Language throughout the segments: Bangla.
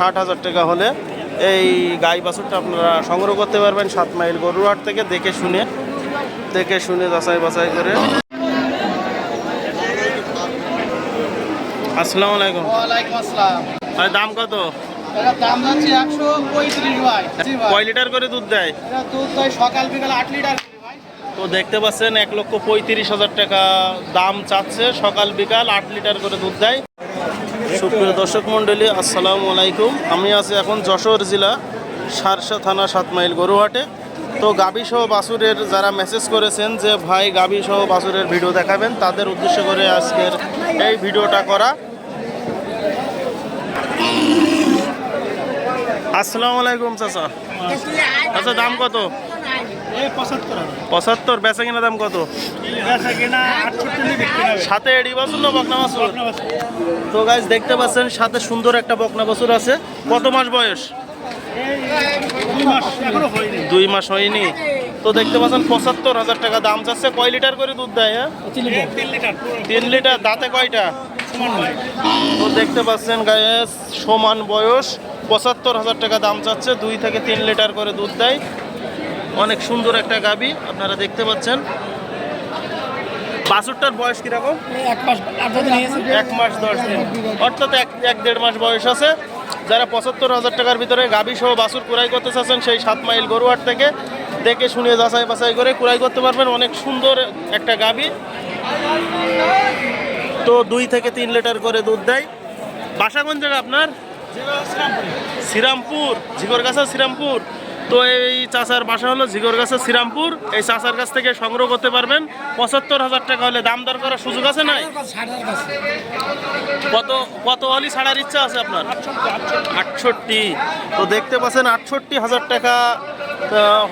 ষাট হাজার টাকা হলে এই গাই বাছুরটা আপনারা সংগ্রহ করতে পারবেন সাত মাইল গরুহাট থেকে দেখে শুনে দেখে শুনে যাচাই বাছাই করে। আসসালামু আলাইকুম। ভাই দাম কত? কয় লিটার করে দুধ দেয়? সকাল বিকাল আট লিটার তো দেখতে পাচ্ছেন এক লক্ষ পঁয়ত্রিশ হাজার টাকা দাম চাচ্ছে। সকাল বিকাল আট লিটার করে দুধ দেয়। সুপ্রিয় দর্শক মণ্ডলী আসসালামু আলাইকুম। আমি আছি এখন যশোর জেলা সারসা থানা সাত মাইল গরুহাটে। তো গাবি সহ বাসুরের যারা মেসেজ করেছেন যে ভাই গাবি সহ বাসুরের ভিডিও দেখাবেন তাদের উদ্দেশ্য করে আজকের এই ভিডিওটা করা। আসসালামু আলাইকুম চাচা। আচ্ছা দাম কত? পঁচাত্তর বেচা কিনা দাম কত? সাথে এডি বাছুর না বকনা বাছুর? তো গাইজ দেখতে পাচ্ছেন সাথে সুন্দর একটা বকনা বাছুর আছে। কত মাস বয়স? দুই মাস হয়নি। দুই মাস হয়নি। তো দেখতে পাচ্ছেন পঁচাত্তর হাজার টাকা দাম চাচ্ছে কয় লিটার করে দুধ দেয় হ্যাঁ? তিন লিটার। দাঁতে কয়টা? তো দেখতে পাচ্ছেন গায়ে সমান বয়স। পঁচাত্তর হাজার টাকা দাম চাচ্ছে দুই থেকে তিন লিটার করে দুধ দেয়। অনেক সুন্দর একটা গাবি আপনারা দেখতে পাচ্ছেন। বাছুরটার বয়স কীরকম? এক মাস আট এক মাস দশ দিন। অর্থাৎ এক এক দেড় মাস বয়স আছে। যারা পঁচাত্তর হাজার টাকার ভিতরে গাভী সহ বাছুর কুড়াই করতে চাচ্ছেন সেই সাত মাইল গরুহাট থেকে দেখে শুনে যাচাই বাছাই করে কুড়াই করতে পারবেন। অনেক সুন্দর একটা গাবি। তো দুই থেকে তিন লিটার করে দুধ দেয়। বাসা কোন জায়গা আপনার শ্রীরামপুর ঝিগরগাছা শ্রীরামপুর। তো এই চাচার বাসা হলো ঝিগরগাছা শ্রীরামপুর। এই চাচার কাছ থেকে সংগ্রহ করতে পারবেন। পঁচাত্তর হাজার টাকা হলে দাম দর করার সুযোগ আছে নাই? কত কত হলি ছাড়ার ইচ্ছা আছে আপনার? আটষট্টি। তো দেখতে পাচ্ছেন আটষট্টি হাজার টাকা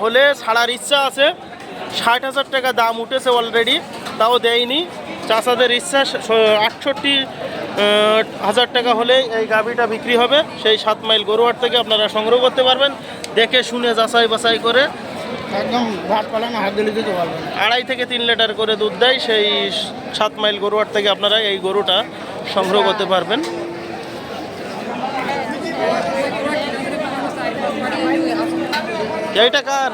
হলে ছাড়ার ইচ্ছা আছে। ষাট হাজার টাকা দাম উঠেছে অলরেডি তাও দেয়নি। চাষাদের ইচ্ছা আটষট্টি হাজার টাকা হলে এই গাভিটা বিক্রি হবে। সেই সাত মাইল গরুহাট থেকে আপনারা সংগ্রহ করতে পারবেন। দেখে শুনে যাচাই বাছাই করে একদম ভাত পালানো হাত দিলে দিতে আড়াই থেকে তিন লিটার করে দুধ দেয় সেই সাত মাইল গরুহাট থেকে আপনারা এই গরুটা সংগ্রহ করতে পারবেন। এইটা কার?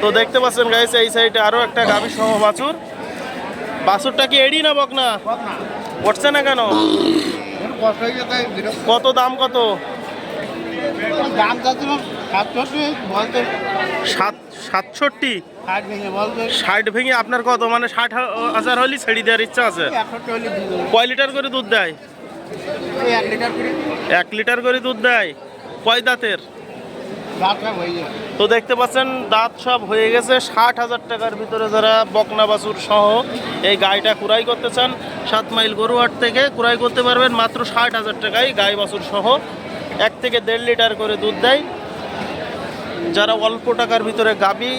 তো দেখতে পাচ্ছেন গাইছে এই সাইডে আরও একটা গাভী সহ বাছুর। বাছুরটা কি এডি না বক না উঠছে না কেন? কত দাম কত? দাম সাতষট্টি বলতে সাত সাতষট্টি? ষাট ভেঙে বলতে ষাট ভেঙে আপনার কত? মানে ষাট হাজার হলে ছেড়ে দেওয়ার ইচ্ছা আছে। কয় লিটার করে দুধ দেয়? এক লিটার করে। দুধ দেয়। কয় দাঁতের? তো দেখতে পাচ্ছেন দাঁত সব হয়ে গেছে। ষাট হাজার টাকার ভিতরে যারা বকনা বাছুর সহ এই গাইটা কুড়াই করতে চান সাত মাইল গরুহাট থেকে কুড়াই করতে পারবেন। মাত্র ষাট হাজার টাকায় গাই বাছুর সহ এক থেকে দেড় লিটার করে দুধ দেয়। যারা অল্প টাকার ভিতরে গাবি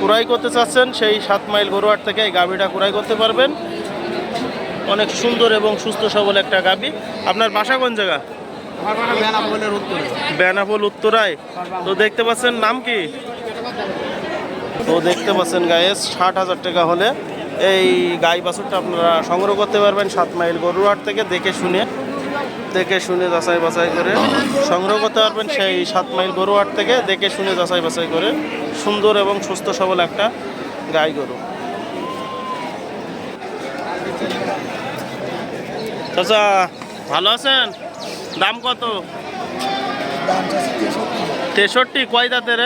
কুড়াই করতে চাচ্ছেন সেই সাত মাইল গরুহাট থেকে এই গাবিটা কুড়াই করতে পারবেন। অনেক সুন্দর এবং সুস্থ সবল একটা গাবি। আপনার বাসা কোন জায়গা? আমার কোনো বেনা বলের উত্তরে। বেনাপোল উত্তরায়। তো দেখতে পাচ্ছেন নাম কি? তো দেখতে পাচ্ছেন গায়ে ষাট হাজার টাকা হলে এই গাই বাছুরটা আপনারা সংগ্রহ করতে পারবেন সাত মাইল গরুহাট থেকে দেখে শুনে। দেখে শুনে যাচাই বাছাই করে সংগ্রহ করতে পারবেন সেই সাত মাইল গরুহাট থেকে দেখে শুনে যাচাই বাছাই করে সুন্দর এবং সুস্থ সবল একটা গাই গরু। চাচা, ভালো আছেন? দাম কত? তেষট্টি। কয় দাঁতের?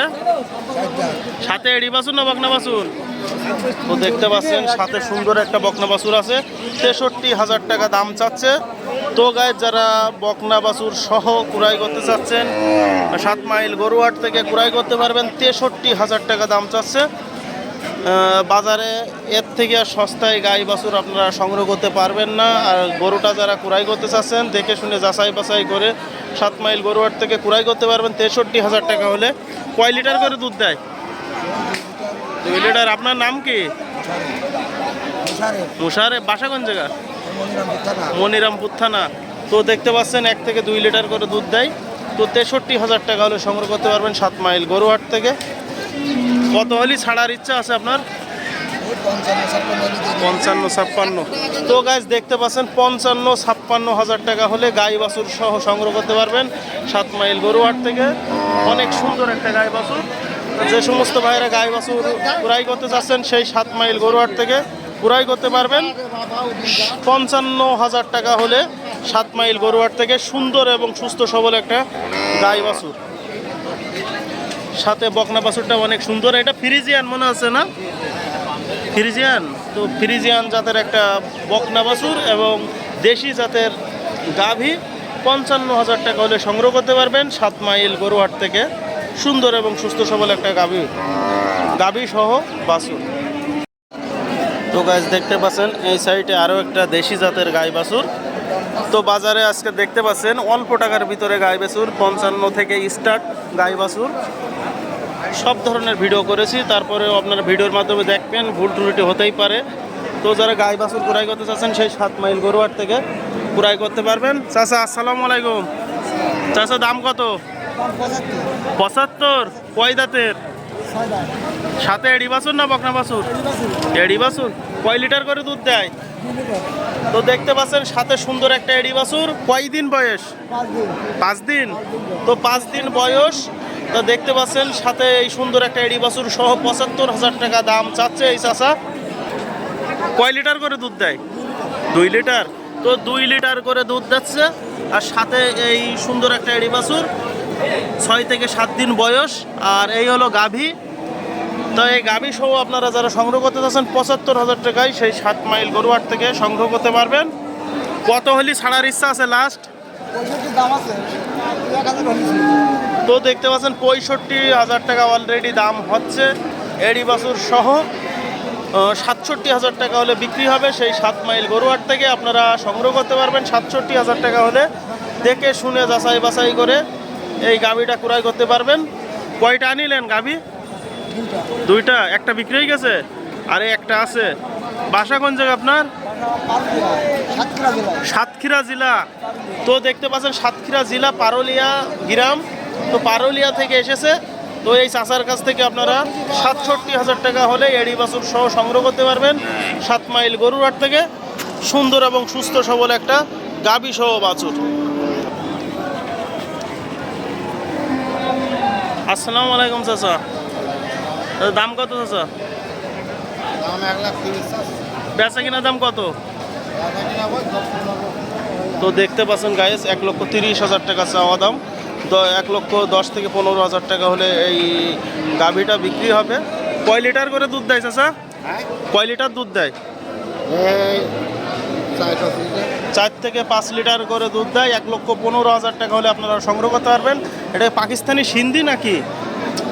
সাথে এড়ি বাসুন না বকনা বাসুন তো দেখতে পাচ্ছেন, সাথে সুন্দর একটা বকনা বাসুর আছে। তেষট্টি হাজার টাকা দাম চাচ্ছে। তো গায়ে যারা বকনা বাসুর সহ কুড়াই করতে চাচ্ছেন, সাত মাইল গরুহাট থেকে কুড়াই করতে পারবেন, তেষট্টি হাজার টাকা দাম চাচ্ছে। বাজারে এর থেকে আর সস্তায় গাই বাছুর আপনারা সংগ্রহ করতে পারবেন না। আর গরুটা যারা কুড়াই করতে চাচ্ছেন, দেখে শুনে যাচাই বাছাই করে সাত মাইল গরুহাট থেকে কুড়াই করতে পারবেন। তেষট্টি হাজার টাকা হলে কয় লিটার করে দুধ দেয়? দুই লিটার আপনার নাম কি? মুশারে বাসা কোন জায়গা? মনিরামপুর থানা। তো দেখতে পাচ্ছেন এক থেকে দুই লিটার করে দুধ দেয়। তো তেষট্টি হাজার টাকা হলে সংগ্রহ করতে পারবেন সাত মাইল গরুহাট থেকে। কত হলি ছাড়ার ইচ্ছা আছে আপনার? পঞ্চান্ন ছাপ্পান্ন। তো গাছ দেখতে পাচ্ছেন পঞ্চান্ন ছাপ্পান্ন হাজার টাকা হলে গাই বাছুর সহ সংগ্রহ করতে পারবেন সাত মাইল গরুহাট থেকে। অনেক সুন্দর একটা গাই বাছুর। যে সমস্ত ভাইয়েরা গাই বাছুর পুরাই করতে যাচ্ছেন, সেই সাত মাইল গরুহাট থেকে পুরাই করতে পারবেন। পঞ্চান্ন হাজার টাকা হলে সাত মাইল গরুহাট থেকে সুন্দর এবং সুস্থ সবল একটা গাই বাছুর। সাথে বকনা বাছুরটা অনেক সুন্দর। এটা ফ্রিজিয়ান মনে আছে না? ফ্রিজিয়ান? তো ফ্রিজিয়ান জাতের একটা বকনা বাছুর এবং দেশি জাতের গাভী। পঞ্চান্ন হাজার টাকা হলে সংগ্রহ করতে পারবেন সাত মাইল গরুহাট থেকে। সুন্দর এবং সুস্থ সবল একটা গাভী। গাভী সহ বাছুর। তো গাছ দেখতে পাচ্ছেন, এই সাইডে আরও একটা দেশি জাতের গাই বাছুর। তো বাজারে আজকে দেখতে পাচ্ছেন, অল্প টাকার ভিতরে গাই বাছুর, পঞ্চান্ন থেকে স্টার্ট গাই বাছুর। সব ধরনের ভিডিও করেছি, তারপরেও আপনারা ভিডিওর মাধ্যমে দেখবেন, ভুল ত্রুটি হতেই পারে। তো যারা গাই বাছুর কুড়াই করতে চাচ্ছেন, সেই সাত মাইল গরুয়ার থেকে কুড়াই করতে পারবেন। চাচা, আসসালামু আলাইকুম। চাচা, দাম কত? পঁচাত্তর। কয় দাঁতের? সাথে এড়ি বাছুর না বকনা বাছুর? এড়ি বাছুর। কয় লিটার করে দুধ দেয়? তো দেখতে পাচ্ছেন সাথে সুন্দর একটা এড়ি বাছুর। কয় দিন বয়স? পাঁচ দিন। তো পাঁচ দিন বয়স। তো দেখতে পাচ্ছেন সাথে এই সুন্দর একটা এড়ি বাছুর সহ পঁচাত্তর হাজার টাকা দাম চাচ্ছে এই চাষা। কয় লিটার করে দুধ দেয়? দুই লিটার। তো দুই লিটার করে দুধ দিচ্ছে আর সাথে এই সুন্দর একটা এড়ি বাছুর। ছয় থেকে সাত দিন বয়স, আর এই হলো গাভী। তো এই গাভী সহ আপনারা যারা সংগ্রহ করতে চাচ্ছেন, পঁচাত্তর হাজার টাকায় সেই সাত মাইল গরুয়ার থেকে সংগ্রহ করতে পারবেন। কত হলি ছাড়ার ইচ্ছা আছে লাস্ট তো দেখতে পাচ্ছেন, পঁয়ষট্টি হাজার টাকা অলরেডি দাম হচ্ছে। এডি বাছুর সহ সাতষট্টি হাজার টাকা হলে বিক্রি হবে। সেই সাত মাইল গরুয়ার থেকে আপনারা সংগ্রহ করতে পারবেন। সাতষট্টি হাজার টাকা হলে দেখে শুনে যাচাই বাছাই করে এই গাভীটা ক্রয় করতে পারবেন। কয়টা আনিলেন গাভী? দুইটা। একটা বিক্রি হয়ে গেছে? আরে একটা আছে। বাসা কোন জায়গা আপনার? সাতক্ষীরা জেলা। তো দেখতে পাচ্ছেন, সাতক্ষীরা জেলা, পারলিয়া গ্রাম। তো পারলিয়া থেকে এসেছে। তো এই চাচার কাছ থেকে আপনারা সাতষট্টি হাজার টাকা হলে এড়ি বাছুর সহ সংগ্রহ করতে পারবেন। সাত মাইল গরুরহাট থেকে। সুন্দর এবং সুস্থ সবল একটা গাবি সহ বাছুর। আসসালামু আলাইকুম চাচা। দাম কত চাচা? বেচা কিনা দাম কত? তো দেখতে পাচ্ছেন গায়েস এক লক্ষ তিরিশ হাজার টাকা চাওয়া দাম। এক লক্ষ দশ থেকে পনেরো হাজার টাকা হলে এই গাভীটা বিক্রি হবে। কয় লিটার করে দুধ দেয় চাচা? কয় লিটার দুধ দেয়? চার থেকে পাঁচ লিটার করে দুধ দেয় এক লক্ষ পনেরো হাজার টাকা হলে আপনারা সংগ্রহ করতে পারবেন। এটা পাকিস্তানি সিন্ধি নাকি?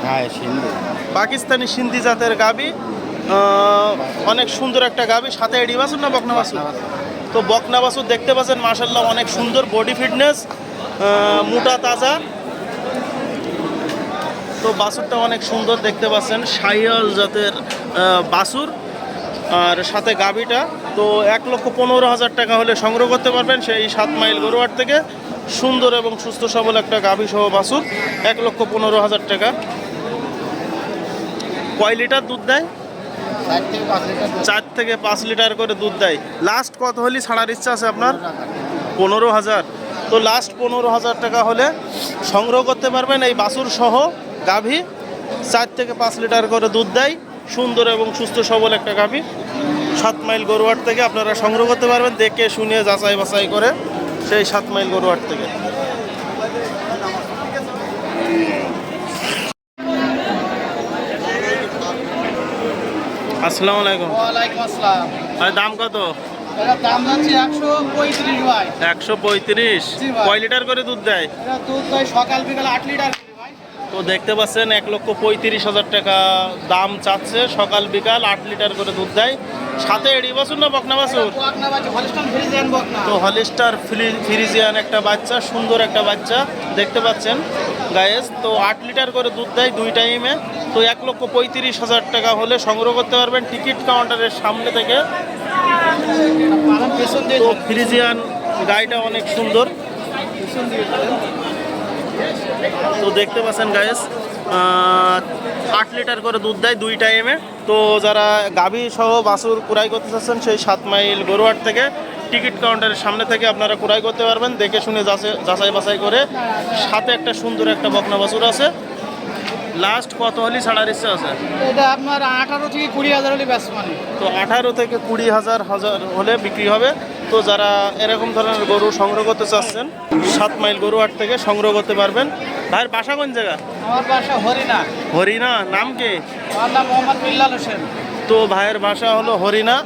হ্যাঁ সিন্ধি। পাকিস্তানি সিন্ধি জাতের গাবি। অনেক সুন্দর একটা গাবি। সাথে এডি বাছুর না বকনা বাছুর তো বকনা বাছুর দেখতে পাচ্ছেন মাসাল্লাহ অনেক সুন্দর বডি ফিটনেস মোটা তাজা। তো বাছুরটা অনেক সুন্দর দেখতে পাচ্ছেন সাইয়াল জাতের বাছুর আর সাথে গাবিটা তো এক লক্ষ পনেরো হাজার টাকা হলে সংগ্রহ করতে পারবেন সেই সাত মাইল গরুয়ার থেকে। সুন্দর এবং সুস্থ সবল একটা গাভী সহ বাছুর, এক লক্ষ পনেরো হাজার টাকা। কয় লিটার দুধ দেয়? চার থেকে পাঁচ লিটার করে দুধ দেয়। লাস্ট কত হলে ছাড়ার ইচ্ছা আছে আপনার? পনেরো হাজার। তো লাস্ট পনেরো হাজার টাকা হলে সংগ্রহ করতে পারবেন এই বাছুর সহ গাভী, চার থেকে পাঁচ লিটার করে দুধ দেয়। সুন্দর এবং সুস্থ সবল একটা গাভী। সাত মাইল গরুয়ার থেকে আপনারা সংগ্রহ করতে পারবেন দেখে শুনে যাচাই বাছাই করে সেই সাত মাইল গরুয়ার থেকে। আসসালামু আলাইকুম। দাম কত? দাম যাচ্ছে একশো পঁয়ত্রিশ কয় লিটার করে দুধ দেয়? দুধ দেয় সকাল বিকাল আট লিটার। তো দেখতে পাচ্ছেন, এক লক্ষ পঁয়ত্রিশ হাজার টাকা দাম চাচ্ছে। সকাল বিকাল আট লিটার করে দুধ দেয়। সাথে এড়ি বাছুর না বকনা বাছুর তো হলিস্টার ফ্রিজিয়ান একটা বাচ্চা, সুন্দর একটা বাচ্চা, দেখতে পাচ্ছেন গায়েস তো আট লিটার করে দুধ দেয় দুই টাইমে তো এক লক্ষ পঁয়ত্রিশ হাজার টাকা হলে সংগ্রহ করতে পারবেন টিকিট কাউন্টারের সামনে থেকে। ফ্রিজিয়ান গাইটা অনেক সুন্দর। তো দেখতে পাচ্ছেন গায়েস আট লিটার করে দুধ দেয় দুই টাইমে তো যারা গাভী সহ বাছুর কুড়াই করতে চাচ্ছেন সেই সাত মাইল গরুহাট থেকে টিকিট কাউন্টারের সামনে থেকে আপনারা কুড়াই করতে পারবেন। দেখে শুনে যাচাই- বাছাই করে সাথে একটা সুন্দর একটা বকনা বাছুর আছে। লাস্ট কত হলি ছাড়ার ইচ্ছা আছে? এটা আপনার আঠারো থেকে কুড়ি হাজার হলে ব্যস্ত মানে তো আঠারো থেকে কুড়ি হাজার হাজার হলে বিক্রি হবে। তো যারা এরকম ধরনের গরু সংগ্রহ করতে চাচ্ছেন সাত মাইল গরু হাট থেকে সংগ্রহ করতে পারবেন। ভাইয়ের বাসা কোন জায়গা? আমার বাসা হরিনা হরিনা নাম কে? আমার নাম মোহাম্মদ বিল্লাল হোসেন। তো ভাইয়ের ভাষা হলো হরিনা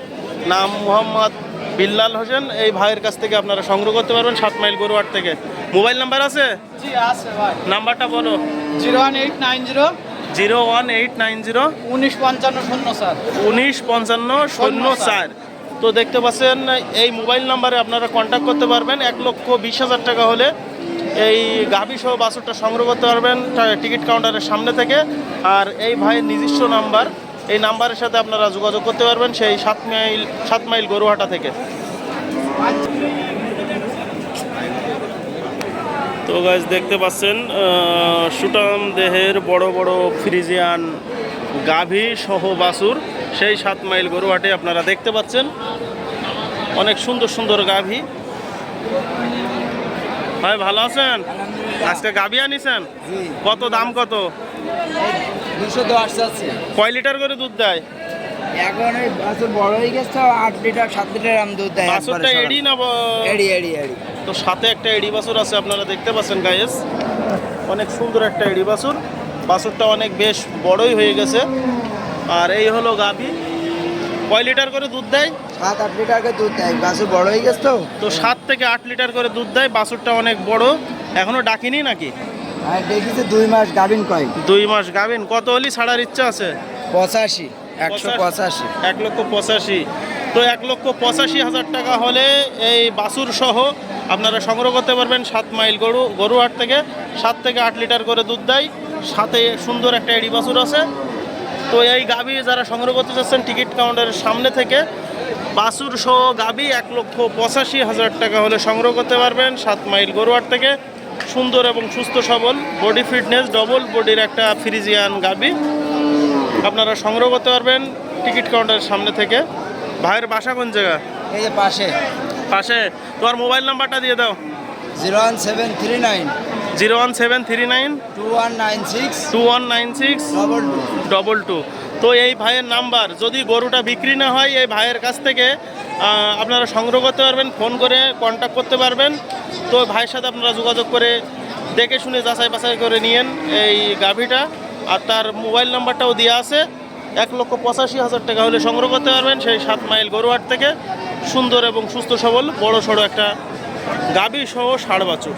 নাম মোহাম্মদ বিল্লাল হোসেন। এই ভাইয়ের কাছ থেকে আপনারা সংগ্রহ করতে পারবেন সাত মাইল গরুহাট থেকে। মোবাইল নাম্বার আছে? জি আছে ভাই। নাম্বারটা বলো। Zero one eight nine zero zero one eight nine zero উনিশ পঞ্চান্ন শূন্য স্যার উনিশ পঞ্চান্ন শূন্য চার। তো দেখতে পাচ্ছেন, এই মোবাইল নাম্বারে আপনারা কন্ট্যাক্ট করতে পারবেন। এক লক্ষ বিশ হাজার টাকা হলে এই গাভী সহ বাসুরটা সংগ্রহ করতে পারবেন টিকিট কাউন্টারের সামনে থেকে। আর এই ভাইয়ের নিজস্ব নাম্বার, এই নাম্বারের সাথে আপনারা যোগাযোগ করতে পারবেন সেই সাত মাইল সাত মাইল গরুহাটা থেকে। তো গাছ দেখতে পাচ্ছেন সুটাম দেহের বড় বড় ফ্রিজিয়ান গাভী সহ বাসুর সেই সাত মাইল গরুহাটে আপনারা দেখতে পাচ্ছেন। অনেক সুন্দর সুন্দর গাভী। ভাই ভালো আছেন? আজকে গাভী আনিছেন? কত দাম কত? দুশো দশ আছে। কয় লিটার করে দুধ দেয়? এখন এই বাছুর বড় হয়ে গেছে আট লিটার সাত লিটার আম দুধ দেয় বাসুরটা এডি না এড়ি এড়ি এড়ি। তো সাথে একটা এডি বাছুর আছে আপনারা দেখতে পাচ্ছেন অনেক সুন্দর একটা এডি বাছুর। বাছুরটা অনেক বেশ বড়ই হয়ে গেছে। আর এই হলো গাভী। কয় লিটার করে দুধ দেয়? সাত আট লিটার করে দুধ দেয়। বাছুর বড় হয়ে গেছে তো। তো সাত থেকে আট লিটার করে দুধ দেয়। বাছুরটা অনেক বড়। এখনও ডাকিনি নাকি? আর দেখিছে দুই মাস গাভিন কয়। দুই মাস গাভিন। কত হলি ছাড়ার ইচ্ছা আছে? পঁচাশি একশো পঁচাশি। এক লক্ষ পঁচাশি। তো এক লক্ষ পঁচাশি হাজার টাকা হলে এই বাছুর সহ আপনারা সংগ্রহ করতে পারবেন সাত মাইল গরু গরু গরুহাট থেকে সাত থেকে আট লিটার করে দুধ দেয়। সাথে সুন্দর একটা এডি বাছুর আছে। তো এই গাভী যারা সংগ্রহ করতে চাচ্ছেন টিকিট কাউন্টারের সামনে থেকে বাসুর সহ গাভী এক লক্ষ পঁচাশি হাজার টাকা হলে সংগ্রহ করতে পারবেন সাত মাইল গরুয়ার থেকে। সুন্দর এবং সুস্থ সবল বডি ফিটনেস ডবল বডির একটা ফ্রিজিয়ান গাভী আপনারা সংগ্রহ করতে পারবেন টিকিট কাউন্টারের সামনে থেকে। ভাইয়ের বাসা কোন জায়গা? এই যে পাশে। পাশে। তোমার মোবাইল নাম্বারটা দিয়ে দাও। Zero one seven three nine zero one seven three nine two one nine six two one nine six double two double two তো এই ভাইয়ের নাম্বার যদি গরুটা বিক্রি না হয় এই ভাইয়ের কাছ থেকে আপনারা সংগ্রহ করতে পারবেন ফোন করে কন্ট্যাক্ট করতে পারবেন। তো ভাইয়ের সাথে আপনারা যোগাযোগ করে দেখে শুনে যাচাই বাছাই করে নিয়েন এই গাভীটা। আর তার মোবাইল নাম্বারটাও দেওয়া আছে। এক লক্ষ পঁচাশি হাজার টাকা হলে সংগ্রহ করতে পারবেন সেই সাত মাইল গরুহাট থেকে। সুন্দর এবং সুস্থ সবল বড় সড়ো একটা গাভী সহ ষাড় বাছুর।